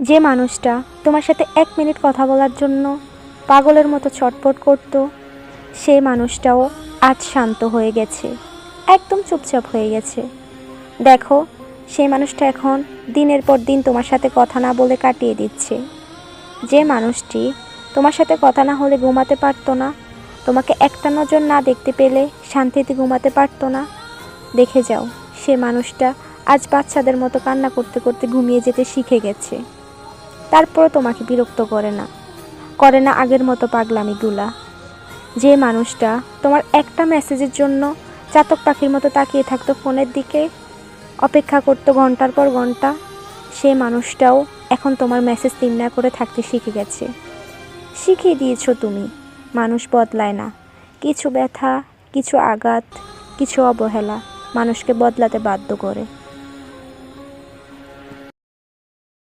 যে মানুষটা তোমার সাথে এক মিনিট কথা বলার জন্য পাগলের মতো ছটফট করত, সেই মানুষটাও আজ শান্ত হয়ে গেছে, একদম চুপচাপ হয়ে গেছে। দেখো, সেই মানুষটা এখন দিনের পর দিন তোমার সাথে কথা না বলে কাটিয়ে দিচ্ছে। যে মানুষটি তোমার সাথে কথা না হলে ঘুমাতে পারতো না, তোমাকে একটা নজর না দেখতে পেলে শান্তিতে ঘুমাতে পারতো না। দেখে যাও, সে মানুষটা আজ বাচ্চাদের মতো কান্না করতে করতে ঘুমিয়ে যেতে শিখে গেছে। তারপরও তোমাকে বিরক্ত করে না। করে না আগের মতো পাগলামিগুলা যে মানুষটা তোমার একটা মেসেজের জন্য চাতক পাখির মতো তাকিয়ে থাকতো ফোনের দিকে, অপেক্ষা করতো ঘণ্টার পর ঘণ্টা, সে মানুষটাও এখন তোমার মেসেজ না করে থাকতে শিখে গেছে। শিখিয়ে দিয়েছ তুমি, মানুষ বদলায় না। কিছু ব্যথা, কিছু আঘাত, কিছু অবহেলা মানুষকে বদলাতে বাধ্য করে।